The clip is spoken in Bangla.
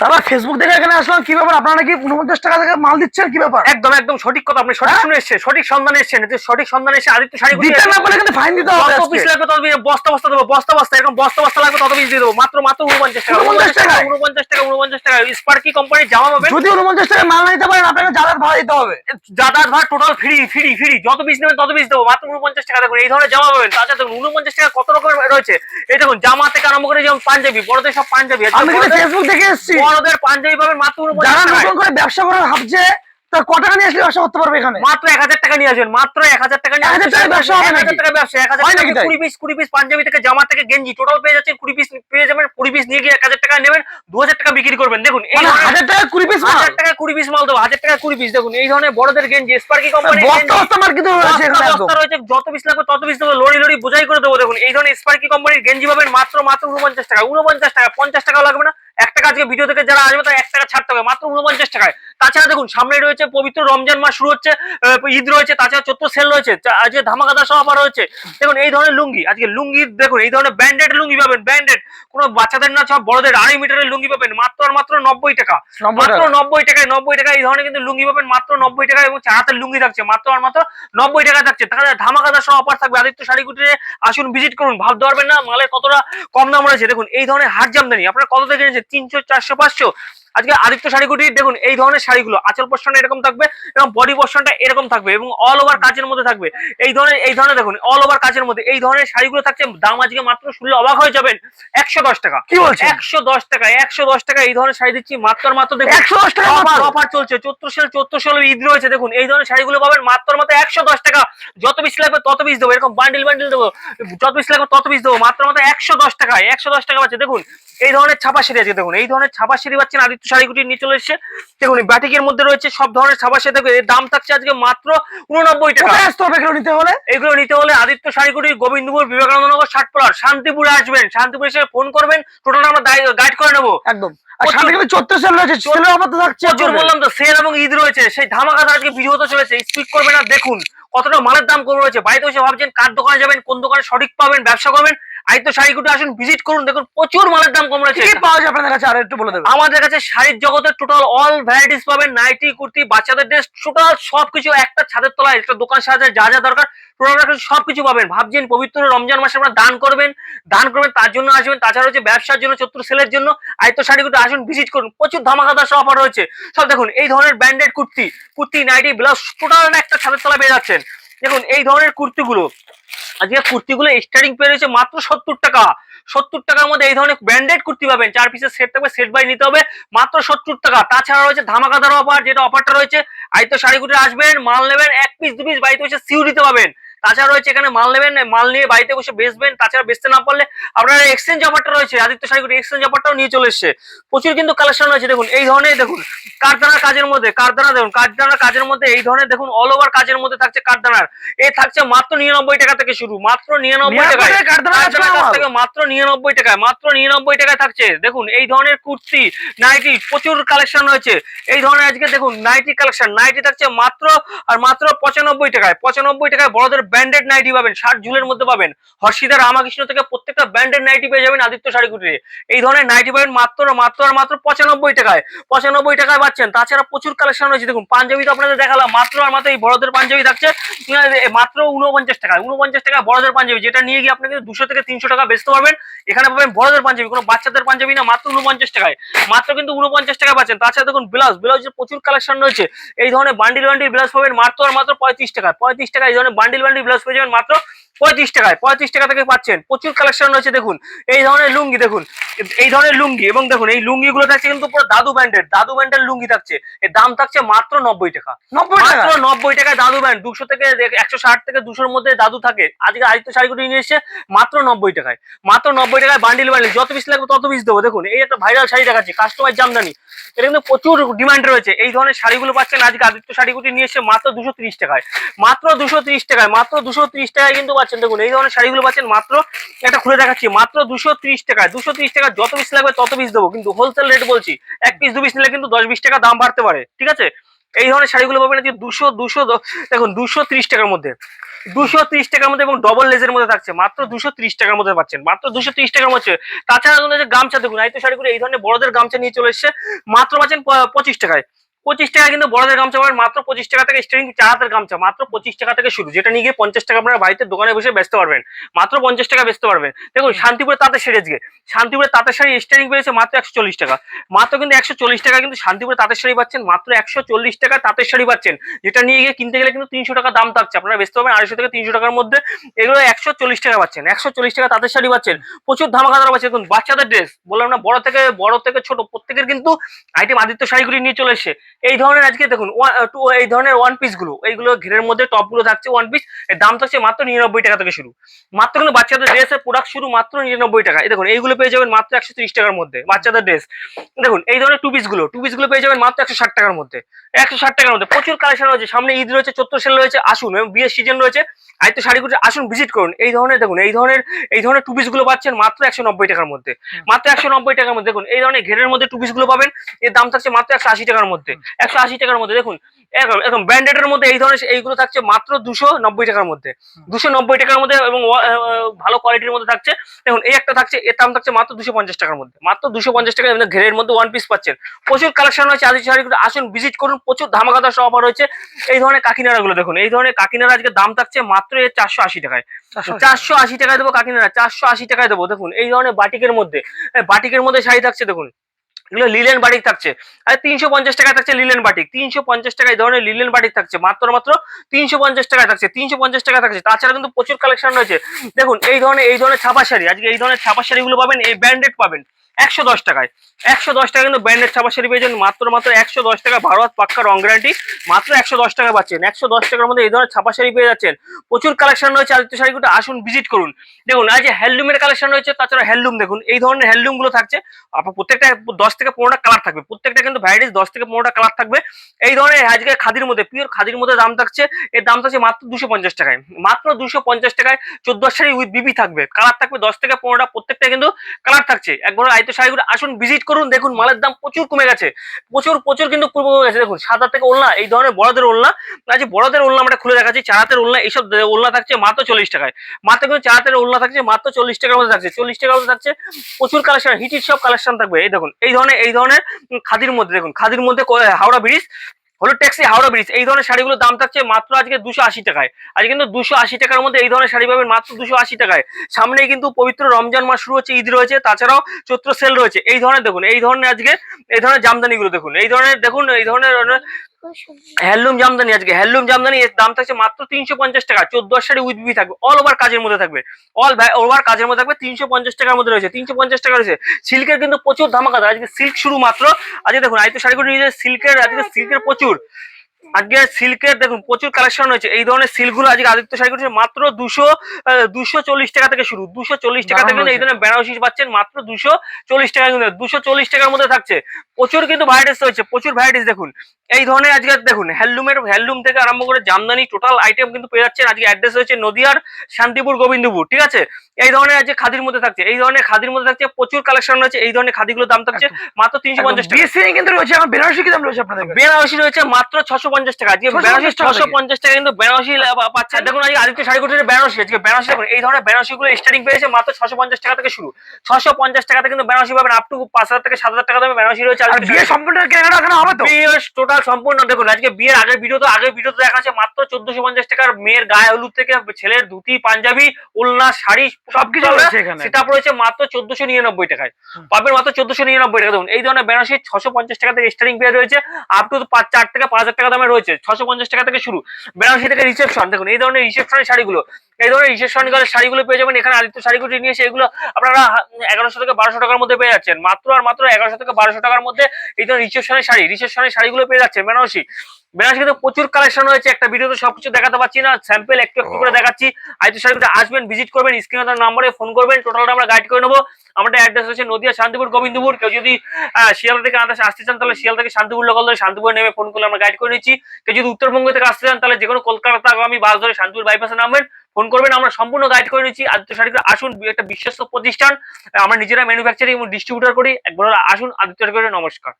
তারপর ফেসবুক দেখে এখানে আসলাম কি ব্যাপার? আপনারা কি উনপঞ্চাশ টাকা থেকে মাল দিচ্ছেন? কি ব্যাপার? একদম একদম সঠিক কথা আপনি সঠিক শুনে এসেছেন সঠিক সন্ধান এসেছেন যে সঠিক সন্ধান এসে আদিত্য শাড়ি দিতে না কিন্তু ফাইন দিতে হবে পিস লাগবে তত বস্তা বস্তা দেবো বস্তা বস্তা এরকম বস্তা বস্তা লাগবে তত পিস দিয়ে দেবো মাত্র মাত্র উনপঞ্চাশ টাকা 49 টাকায়? উনপঞ্চাশ টাকা উনপঞ্চাশ টাকা স্পার্কি কোম্পানির জামা পাবেন। যদি উনপঞ্চাশ টাকা মাল নিতে পারেন যাতায়াত ভাড়া দিতে হবে। যাতায়াত ভাড়া টোটাল ফ্রি ফ্রি ফ্রি যত পিস নেবেন তত পিস দেবো। মাত্র উনপঞ্চাশ টাকা। দেখুন এই ধরনের জামা পাবেন। তাছাড়া দেখুন উনপঞ্চাশ টাকা কত রকমের রয়েছে? এই দেখুন জামা থেকে আরম্ভ করে যেমন পাঞ্জাবি বড়দের সব পাঞ্জাবি। আমি ফেসবুক দেখে এসেছি। বড়দের পাঞ্জাবি পাবেন মাত্র উনপঞ্চাশ ব্যবসা করার ভাবছে তা টাকা নিয়ে আসলে ব্যবসা করতে পারবে এখানে? মাত্র এক হাজার টাকা নিয়ে আসবেন মাত্র এক হাজার টাকা নিয়ে 1000 টাকায় ব্যবসা এক হাজার টাকা ব্যবসা এক হাজার টাকা কুড়ি পিস কুড়ি পিস পাঞ্জাবি থেকে জামা থেকে গেঞ্জি টোটাল পেয়ে যাচ্ছেন কুড়ি পিস পেয়ে যাবেন কুড়ি পিস নিয়ে গিয়ে এক হাজার টাকা নেবেন দু হাজার টাকা বিক্রি করবেন। দেখুন এই মানে হাজার টাকা কুড়ি পিস হাজার টাকা কুড়ি পিস মাল দেবো হাজার টাকা কুড়ি পিস দেখুন এই ধরনের বড়দের গেঞ্জি স্পার্কি কোম্পানি রয়েছে যত পিস লাগবে তত পিস দেবো। লড়ি লড়ি বোঝাই করে দেবো। দেখুন এই ধরনের স্পার্কি কোম্পানির গেঞ্জি পাবেন মাত্র মাত্র উনপঞ্চাশ টাকা। উনপঞ্চাশ টাকা পঞ্চাশ টাকা লাগবে না। এক টাকা আজকে ভিডিও থেকে যারা আসবে তারা এক টাকা ছাড়তে হবে। মাত্র উনপঞ্চাশ টাকায়। তাছাড়া দেখুন সামনে রয়েছে পবিত্র রমজান মাস শুরু হচ্ছে ঈদ রয়েছে তাছাড়া চতুর্থ সেল রয়েছে আজকে ধামাকাদা সহ অফার রয়েছে। দেখুন এই ধরনের লুঙ্গি আজকে লুঙ্গি দেখুন এই ধরনের ব্যান্ডেড লুঙ্গি পাবেন ব্যান্ডেড কোনো বাচ্চাদের না সব বড়দের আড়াই মিটারের লুঙ্গি পাবেন মাত্র আর মাত্র নব্বই টাকা। মাত্র নব্বই টাকায় নব্বই টাকায় এই ধরনের কিন্তু লুঙ্গি পাবেন মাত্র নব্বই টাকায় এবং চার হাতের লুঙ্গি থাকছে মাত্র আর মাত্র নব্বই টাকা থাকছে। তাহলে ধামাকাদার সহ অফার থাকবে আদিত্য শাড়ি কুটিরে আসুন ভিজিট করুন ভাবতে পারবেন না মালের কতটা কম দাম রয়েছে। দেখুন এই ধরনের হাট জামদানি আপনারা কত থেকে কিনেছেন তিনশো চারশো পাঁচশো। আজকে আদিত্য শাড়ি কুটির দেখুন এই ধরনের শাড়িগুলো আঁচল পোর্শনটা এরকম থাকবে এবং বডি পোর্শনটা এরকম থাকবে এবং অল ওভার কাজের মধ্যে থাকবে। এই ধরনের এই ধরনের দেখুন অল ওভার কাজের মধ্যে এই ধরনের শাড়িগুলো থাকছে দাম আজকে মাত্র শুনলে অবাক হয়ে যাবেন একশো দশ টাকা। কি বলছেন? একশো দশ টাকা একশো দশ টাকা এই ধরনের শাড়ি দিচ্ছি মাত্র মাত্র দেখুন একশো দশ টাকা অফার অফার চলছে চৈত্র সেল চৈত্র সেল ঈদ রয়েছে দেখুন এই ধরনের শাড়িগুলো পাবেন মাত্র মাত্র একশো দশ টাকা। যত পিস লাগবে তত পিস দেবো এরকম বান্ডিল বান্ডিল দেবো যত পিস লাগবে তত পিস দেবো মাত্র মাত্র একশো দশ টাকায় একশো দশ টাকা পাচ্ছে দেখুন এই ধরনের ছাপা শাড়ি আছে দেখুন এই ধরনের ছাপা সিঁড়ি পাচ্ছেন আদিত্য শাড়িগুটি নিয়ে চলে এসছে। দেখুন ব্যাটিকের মধ্যে রয়েছে সব ধরনের শাড়ি দেখুন এর দাম থাকছে আজকে মাত্র উননব্বই টাকা। আসতে হবে এগুলো নিতে হলে? এগুলো নিতে হলে আদিত্য শাড়িগুটি গোবিন্দপুর বিবেকানন্দ নগর ষাটপাড়ার শান্তিপুরে আসবেন। শান্তিপুরে এসে ফোন করবেন। টোটাল আমরা গাইড করে নেব। একদম। কিন্তু বললাম তো সেল এবং ঈদ রয়েছে। সেই ধামাকাটা আজকে ভিডিও চলেছে। স্পিক করবেন আর দেখুন কতটা মালের দাম কম রয়েছে। বাড়িতে এসে ভাবছেন কার দোকানে যাবেন কোন দোকানে সঠিক পাবেন ব্যবসা করবেন। আদিত্য শাড়িগুটি আসুন ভিজিট করুন দেখুন প্রচুর মালের দাম কম রয়েছে কি পাওয়া যায় আপনাদের কাছে আর একটু বলে দেবেন আমাদের কাছে শাড়ির জগতে টোটাল অল ভ্যারাইটিস পাবেন নাইটি কুর্তি বাচ্চাদের ড্রেস টোটাল সবকিছু একটা ছাদের তলায় একটা দোকান সাজাতে যা যা দরকার টোটাল সবকিছু পাবেন। ভাবছেন পবিত্র রমজান মাসে আপনারা দান করবেন দান করবেন তার জন্য আসবেন তাছাড়া হচ্ছে ব্যবসার জন্য চতুর সেলের জন্য আয়ত্ত শাড়িগুলো আসুন ভিজিট করুন প্রচুর ধামাকাদার সব অফার রয়েছে। সব দেখুন এই ধরনের branded kurti kurti nightie blouse total একটা ছাদের তলায় পেয়ে যাচ্ছেন। দেখুন এই ধরনের কুর্তিগুলো আজকে কুর্তিগুলো স্টার্টিং পেয়ে রয়েছে মাত্র সত্তর টাকা। সত্তর টাকার মধ্যে এই ধরনের ব্র্যান্ডেড কুর্তি পাবেন। চার পিসের সেট থাকবে সেট বাই নিতে হবে, মাত্র সত্তর টাকা। তাছাড়া রয়েছে ধামাকাদার অফার যেটা অফারটা রয়েছে আয়তো শাড়িগুটি আসবেন, মাল নেবেন, এক পিস দু পিস বাড়িতে বসে সিউ দিতে পাবেন। তাছাড়া রয়েছে এখানে মাল নেবেন মাল নিয়ে বাড়িতে বসে বেচবেন তাছাড়া বেচতে না পারলে আপনার এক্সচেঞ্জ অফারটা রয়েছে আদিত্য শাড়িগুটি এক্সচেঞ্জ অফারটাও নিয়ে চলে এসছে। প্রচুর কিন্তু কালেকশন রয়েছে দেখুন এই ধরনের দেখুন কারদানার কাজের মধ্যে কারদানা দেখুন কারদানার কাজের মধ্যে এই ধরনের দেখুন অল ওভার কাজের মধ্যে থাকছে কারদানার। এ থাকছে মাত্র নিরানব্বই টাকা থেকে শুরু মাত্র নিরানব্বই টাকায়। মাত্র নিরানব্বই টাকায় মাত্র নিরানব্বই টাকায় থাকছে। দেখুন এই ধরনের কুর্তি নাইটি প্রচুর কালেকশন রয়েছে। এই ধরনের আজকে দেখুন নাইটি কালেকশন নাইটি থাকছে মাত্র আর মাত্র পঁচানব্বই টাকায় পঁচানব্বই টাকায় বড়দের ব্র্যান্ডেড নাইটি পাবেন, ষাট ঝুলের মধ্যে পাবেন। হর্ষিদা রামাকৃষ্ণ থেকে প্রত্যেকটা ব্র্যান্ডেড নাইটি পেয়ে যাবেন আদিত্য শাড়ি কুটিরে এই ধরনের নাইটি পাবেন মাত্র মাত্র আর মাত্র পঁচানব্বই টাকায়। পঁচানব্বই টাকায় পাচ্ছেন। তাছাড়া প্রচুর কালেকশন রয়েছে। দেখুন পাঞ্জাবি তো আপনাদের দেখালাম, মাত্র আর মাত্র এই বড়দের পাঞ্জাবি থাকছে। মাত্র উনপঞ্চাশ টাকায়। উনপঞ্চাশ টাকায় বড়দের পাঞ্জাবি, যেটা নিয়ে গিয়ে আপনাকে দুশো থেকে তিনশো টাকা বেচতে পারবেন। এখানে পাবেন বড়দের পাঞ্জাবি, কোনো বাচ্চাদের পাঞ্জাবি না, মাত্র উনপঞ্চাশ টাকায়। মাত্র কিন্তু উনপঞ্চাশ টাকা পাচ্ছেন। তাছাড়া দেখুন, ব্লাউজ, ব্লাউজের প্রচুর কালেকশন রয়েছে। এই ধরনের বান্ডিল বান্ডিল ব্লাউজ পাবেন মাত্র আর মাত্র পঁয়ত্রিশ টাকা পঁয়ত্রিশ টাকা এই ধরনের বান্ডিল বান্ডিল ব্লাউজ পেয়ে যাবেন মাত্র পঁয়ত্রিশ টাকায় পঁয়ত্রিশ টাকা থেকে পাচ্ছেন। প্রচুর কালেকশন রয়েছে দেখুন। এই ধরনের লুঙ্গি দেখুন। এই ধরনের লুঙ্গি এবং দেখুন এই লুঙ্গি গুলো থাকছে কিন্তু পুরো দাদু ব্যান্ডের দাদু ব্যান্ডের লুঙ্গি থাকছে। এর দাম থাকছে মাত্র নব্বই টাকা। মাত্র নব্বই টাকায় দাদু ব্যান্ড দুশো থেকে একশো ষাট থেকে দুশোর মধ্যে দাদু থাকে। আজকে আদিত্য শাড়িগুলো নিয়ে এসে মাত্র নব্বই টাকায়। মাত্র নব্বই টাকায় বান্ডিল বান্ডিল যত পিস লাগবে তত পিস দেবো। দেখুন এই একটা ভাইরাল শাড়ি দেখাচ্ছি কাস্টমার জামদানি। এটা কিন্তু প্রচুর ডিমান্ড রয়েছে। এই ধরনের শাড়িগুলো পাচ্ছেন আজকে আদিত্য শাড়িগুটি নিয়ে এসে মাত্র দুশো ত্রিশ টাকায়। মাত্র দুশো ত্রিশ টাকায় মাত্র দুশো ত্রিশ টাকায় কিন্তু পাচ্ছেন? দেখুন, এই ধরনের শাড়িগুলো পাচ্ছেন মাত্র, একটা খুলে দেখাচ্ছি, মাত্র দুশো টাকায় দুশো টাকা যত পিস লাগবে তত পিস দেবো। কিন্তু হোলসেল রেট বলছি, এক পিস দু পিস নিলে কিন্তু দশ বিশ টাকা দাম বাড়তে পারে, ঠিক আছে? এই ধরনের শাড়িগুলো পাবেন আজকে দুশো দুশো, দেখুন, দুশো টাকার মধ্যে, দুশো ত্রিশ টাকার মধ্যে এবং ডবল লেজের মধ্যে থাকছে, মাত্র দুশো ত্রিশ টাকার মধ্যে পাচ্ছেন, মাত্র দুশো ত্রিশ টাকার মধ্যে। তাছাড়া যে গামছা, দেখুন, এই তো শাড়িগুলো এই ধরনের বড়দের গামছা নিয়ে চলে এসছে, মাত্র পাচ্ছেন পঁচিশ টাকায়। পঁচিশ টাকা কিন্তু বড়দের গামছা পাবেন মাত্র পঁচিশ টাকা থেকে স্টার্টিং চার হাতের গামছা মাত্র পঁচিশ টাকা থেকে শুরু। যেটা নিয়ে গিয়ে পঞ্চাশ টাকা আপনার বাড়িতে দোকানে বসে বেচতে পারবেন মাত্র পঞ্চাশ টাকা বেচতে পারবেন। দেখুন শান্তিপুরে তাঁতের শাড়ি আজকে। শান্তিপুরে তাঁতের শাড়ি স্টার্টিং পেয়েছে মাত্র একশো চল্লিশ টাকা। মাত্র কিন্তু একশো চল্লিশ টাকা কিন্তু শান্তিপুরে তাঁতের শাড়ি পাচ্ছেন মাত্র একশো চল্লিশ টাকা তাঁতের শাড়ি পাচ্ছেন। যেটা নিয়ে গিয়ে কিনতে গেলে কিন্তু তিনশো টাকা দাম থাকছে। আপনারা বেচতে পারবেন আড়াইশো থেকে তিনশো টাকার মধ্যে। এগুলো একশো চল্লিশ টাকা পাচ্ছেন একশো চল্লিশ টাকা তাঁতের শাড়ি পাচ্ছেন। প্রচুর ধামাকাদার পাচ্ছে দেখুন বাচ্চাদের ড্রেস বললাম না বড় থেকে বড় থেকে ছোট প্রত্যেকের কিন্তু আইটেম আদিত্য শাড়িগুলি নিয়ে চলে এসছে। এই ধরনের আজকে দেখুন এই ধরনের ওয়ান পিসগুলো, এইগুলো ঘেরের মধ্যে টপগুলো থাকছে ওয়ান পিস এর দাম থাকছে মাত্র নিরানব্বই টাকা থেকে শুরু। মাত্র কিন্তু বাচ্চাদের ড্রেস এর প্রোডাক্ট শুরু মাত্র নিরানব্বই টাকা। দেখুন, এইগুলো পেয়ে যাবেন মাত্র একশো ত্রিশ টাকার মধ্যে, বাচ্চাদের ড্রেস দেখুন, এই ধরনের টু পিসগুলো টু পিসগুলো পেয়ে যাবেন মাত্র একশো ষাট টাকার মধ্যে, একশো ষাট টাকার মধ্যে। প্রচুর কালেকশন রয়েছে, সামনে ঈদ রয়েছে চত্বর সেল রয়েছে, আসুন, এবং বিয়ের সিজন রয়েছে। আয়তো শাড়িগুলো আসুন ভিজিট করুন। এই ধরনের দেখুন এই ধরনের এই ধরনের টু পিসগুলো পাচ্ছেন মাত্র একশো নব্বই টাকার মধ্যে। মাত্র একশো নব্বই টাকার মধ্যে দেখুন এই ধরনের ঘেরের মধ্যে টু পিসগুলো পাবেন এর দাম থাকছে মাত্র একশো আশি টাকার মধ্যে। একশো আশি টাকার মধ্যে দেখুন একদম একদম ব্র্যান্ডেড এর মধ্যে এই ধরনের এইগুলো থাকছে মাত্র দুশো নব্বই টাকার মধ্যে। দুশো নব্বই টাকার মধ্যে এবং ভালো কোয়ালিটির মধ্যে থাকছে। দেখুন এই একটা থাকছে এর দাম থাকছে মাত্র দুশো পঞ্চাশ টাকার মধ্যে। মাত্র দুশো পঞ্চাশ টাকা এমনি ঘেরের মধ্যে ওয়ান পিস পাচ্ছেন। প্রচুর কালেকশন রয়েছে আদি শাড়িগুলো আসুন ভিজিট করুন প্রচুর ধামাকাদার সব অফার রয়েছে। এই ধরনের কাকিনাড়া গুলো দেখুন এই ধরনের কাকিনারা আজকে দাম থাকছে মাত্র এর চারশো আশি টাকায়। চারশো আশি টাকায় দেবো কাকিনাড়া চারশো আশি টাকায় দেবো দেখুন এই ধরনের বাটিকের মধ্যে বাটিকের মধ্যে শাড়ি থাকছে দেখুন এগুলো লিলেন বাটিক থাকছে আর তিনশো পঞ্চাশ টাকায় থাকছে লিলেন বাটিক তিনশো পঞ্চাশ টাকা এই ধরনের লিলেন বাটিক থাকছে মাত্র মাত্র তিনশো পঞ্চাশ টাকা থাকছে তিনশো পঞ্চাশ টাকা থাকছে তাছাড়া কিন্তু প্রচুর কালেকশন রয়েছে দেখুন এই ধরনের এই ধরনের ছাপা শাড়ি আজকে এই ধরনের ছাপা শাড়িগুলো পাবেন এই ব্র্যান্ডেড পাবেন একশো দশ টাকায়। একশো দশ টাকা কিন্তু ব্র্যান্ডেড ছাপা শাড়ি পেয়েছেন মাত্র মাত্র একশো দশ টাকা ভারত পাক্কা রং গ্যারান্টি মাত্র একশো দশ টাকা পাচ্ছেন। একশো দশ টাকার মধ্যে এই ধরনের ছাপা শাড়ি পেয়ে যাচ্ছেন। প্রচুর কালেকশন রয়েছে আদিত্য শাড়িগুলো আসুন ভিজিট করুন। দেখুন আজ হ্যান্ডলুমের কালেকশন রয়েছে, তাছাড়া হ্যান্ডলুম দেখুন। এই ধরনের হ্যান্ডলুমগুলো থাকছে। আপনার প্রত্যেকটা দশ থেকে পনেরোটা কালার থাকবে। প্রত্যেকটা কিন্তু ভ্যারাইটিস দশ থেকে পনেরোটা কালার থাকবে। এই ধরনের আজকে খাদির মধ্যে পিওর খাদির মধ্যে দাম থাকছে। এর দাম থাকছে মাত্র দুশো পঞ্চাশ টাকায়। মাত্র দুশো পঞ্চাশ টাকায় চোদ্দ শাড়ি উইথ বিবি থাকবে। কালার থাকবে দশ থেকে পনেরোটা। প্রত্যেকটা কিন্তু কালার থাকছে। একবার আয়ত শাড়িগুলো আসুন ভিজিট করুন, দেখুন, মালের দাম প্রচুর কমে গেছে। প্রচুর প্রচুর কিন্তু কমে গেছে দেখুন সাদা থেকে ওলনা, এই ধরনের বড়দের ওলনা। আছে বড়দের ওলনা আমরা খুলে দেখাচ্ছি চারাতের ওলনা, এইসব ওলনা থাকছে মাত্র চল্লিশ টাকায়। মাত্র কিন্তু চারাতের ওলনা থাকছে, মাত্র চল্লিশ টাকার মধ্যে থাকছে। চল্লিশ টাকার মধ্যে থাকছে, প্রচুর কালেকশন হিটির সব কালেকশন থাকবে। এই দেখুন, এই ধরনের এই ধরনের খাদির মধ্যে, দেখুন, খাদির মধ্যে হাওড়া ব্রিজ হলো ট্যাক্সি হাওড়া ব্রিজ এই ধরনের শাড়িগুলোর দাম থাকছে মাত্র আজকে দুশো আশি টাকায়। আজকে কিন্তু দুশো আশি টাকার মধ্যে এই ধরনের শাড়ি পাবেন মাত্র দুশো আশি টাকায়। সামনেই কিন্তু পবিত্র রমজান মাস শুরু হচ্ছে, ঈদ রয়েছে, তাছাড়াও চৈত্র সেল রয়েছে। এই ধরনের দেখুন, এই ধরনের আজকে, এই ধরনের জামদানিগুলো দেখুন। এই ধরনের, দেখুন, এই ধরনের হ্যান্ডলুম জামদানি আজকে। হ্যান্ডলুম জামদানি এর দাম থাকছে মাত্র তিনশো পঞ্চাশ টাকা। চোদ্দ শাড়ি উইথ বিবি থাকবে অল ওভার কাজের মধ্যে থাকবে। অল ওভার কাজের মধ্যে থাকবে তিনশো পঞ্চাশ টাকার মধ্যে রয়েছে, তিনশো পঞ্চাশ টাকা রয়েছে। সিল্কের কিন্তু প্রচুর ধামাকা, আজকে সিল্ক শুরু মাত্র। আজকে দেখুন আজকে শাড়িগুলো নিয়ে সিল্কের, আজকে সিল্কের প্রচুর। হুজুর আজকে সিল্কের দেখুন প্রচুর কালেকশন রয়েছে। এই ধরনের সিল্কগুলো আজকে আদিত্য শাড়িগুলো মাত্র দুশো দুশো চল্লিশ টাকা থেকে শুরু। দুশো চল্লিশ টাকা থেকে এই ধরনের বেনারসি পাচ্ছেন মাত্র দুশো চল্লিশ টাকা কিন্তু দুশো চল্লিশ টাকার মধ্যে থাকছে। প্রচুর কিন্তু ভ্যারাইটিস রয়েছে প্রচুর ভ্যারাইটিস দেখুন। এই ধরনের আজকে দেখুন হ্যান্ডলুমের হ্যান্ডলুম থেকে আরম্ভ করে জামদানি টোটাল আইটেম কিন্তু পেয়ে যাচ্ছেন। আজকে অ্যাড্রেস রয়েছে নদিয়ার শান্তিপুর গোবিন্দপুর ঠিক আছে? এই ধরনের আজকে খাদির মধ্যে থাকছে। এই ধরনের খাদির মধ্যে থাকছে প্রচুর কালেকশন রয়েছে। এই ধরনের খাদিগুলোর দাম থাকছে মাত্র তিনশো পঞ্চাশ টাকা। বিএসসি কিন্তু রয়েছে বেনারসি কি দাম রয়েছে আপনাদের বেনারসি রয়েছে মাত্র ছশো পঞ্চাশ টাকা আজকে 650 বেনারসি ছশো পঞ্চাশ টাকা কিন্তু বেনারসি দেখুন আজকে আদিত্য শাড়ি কোটের বেনারসি আজকে বেনারসি দেখুন এই ধরনের বেনারসি গুলো স্টার্টিং পেয়েছে মাত্র ছশো পঞ্চাশ টাকা থেকে শুরু। ছশো পঞ্চাশ টাকাতে কিন্তু বেনারসি পাবেন আপ টু পাঁচ হাজার থেকে সাত হাজার টাকা দামে বেনারসি রয়েছে। আর বিয়ে সম্পূর্ণ কেনাকাটা এখানে হবে তো? বিয়ে টোটাল সম্পূর্ণ দেখুন আজকে বিয়ের আগের ভিডিও তো আগের ভিডিও তো দেখা যাচ্ছে মাত্র চোদ্দশো পঞ্চাশ টাকার মেয়ের গায়ে হলুদ থেকে ছেলের ধুতি পাঞ্জাবি উলনা শাড়ি সবকিছু রয়েছে এখানে। সেটা পড়েছে মাত্র চোদ্দশো নিরানব্বই টাকায়। পাবেন মাত্র চোদ্দশো নিরানব্বই টাকা। দেখুন এই ধরনের বেনারসি ছশো পঞ্চাশ টাকা থেকে স্টার্টিং পেয়ে রয়েছে আপ টু পাঁচ চার থেকে পাঁচ হাজার টাকা দামে রয়েছে ছশো পঞ্চাশ টাকা থেকে শুরু। বেনারসি থেকে রিসেপশন দেখুন এই ধরনের রিসেপশনের শাড়িগুলো এই ধরনের রিসেপশন শাড়িগুলো পেয়ে যাবেন। এখানে আদিত্য শাড়িগুলো নিয়ে এসে এগুলো আপনারা এগারোশো থেকে বারোশো টাকার মধ্যে পেয়ে যাচ্ছেন। মাত্র আর মাত্র এগারোশো থেকে বারোশো টাকার মধ্যে এই ধরনের রিসেপশনের শাড়ি রিসেপশনের শাড়িগুলো পেয়ে যাচ্ছেন বেনারসি। বেনারসি কিন্তু প্রচুর কালেকশন রয়েছে। একটা ভিডিওতে সবকিছু দেখাতে পারছি না স্যাম্পল একটু একটু করে দেখাচ্ছি। আইতো শাড়িতে আসবেন ভিজিট করবেন স্ক্রিনে তার নাম্বারে ফোন করবেন। টোটালটা আমরা গাইড করে নেব। আমাদের অ্যাড্রেস হচ্ছে নদিয়া শান্তিপুর গোবিন্দপুর। কেউ যদি আহ, শিয়ালদা থেকে আসতে চান তাহলে শিয়াল থেকে শান্তিপুর লোকাল ধরে শান্তিপুর নেমে ফোন করলে আমরা গাইড করে নিচ্ছি। কেউ যদি উত্তরবঙ্গ থেকে আসতে চান তাহলে যে কোনো কলকাতা আগামী বাস ধরে শান্তিপুর বাইপাসে নামবেন। ফোন করবেন, আমরা সম্পূর্ণ গাইড করে নিচ্ছি। আদিত্য শাড়িতে আসুন একটা বিশ্বস্ত প্রতিষ্ঠান, আমরা নিজেরা ম্যানুফ্যাকচারিং এবং ডিস্ট্রিবিউটার করি। একবার আসুন আদিত্য শাড়ি নমস্কার।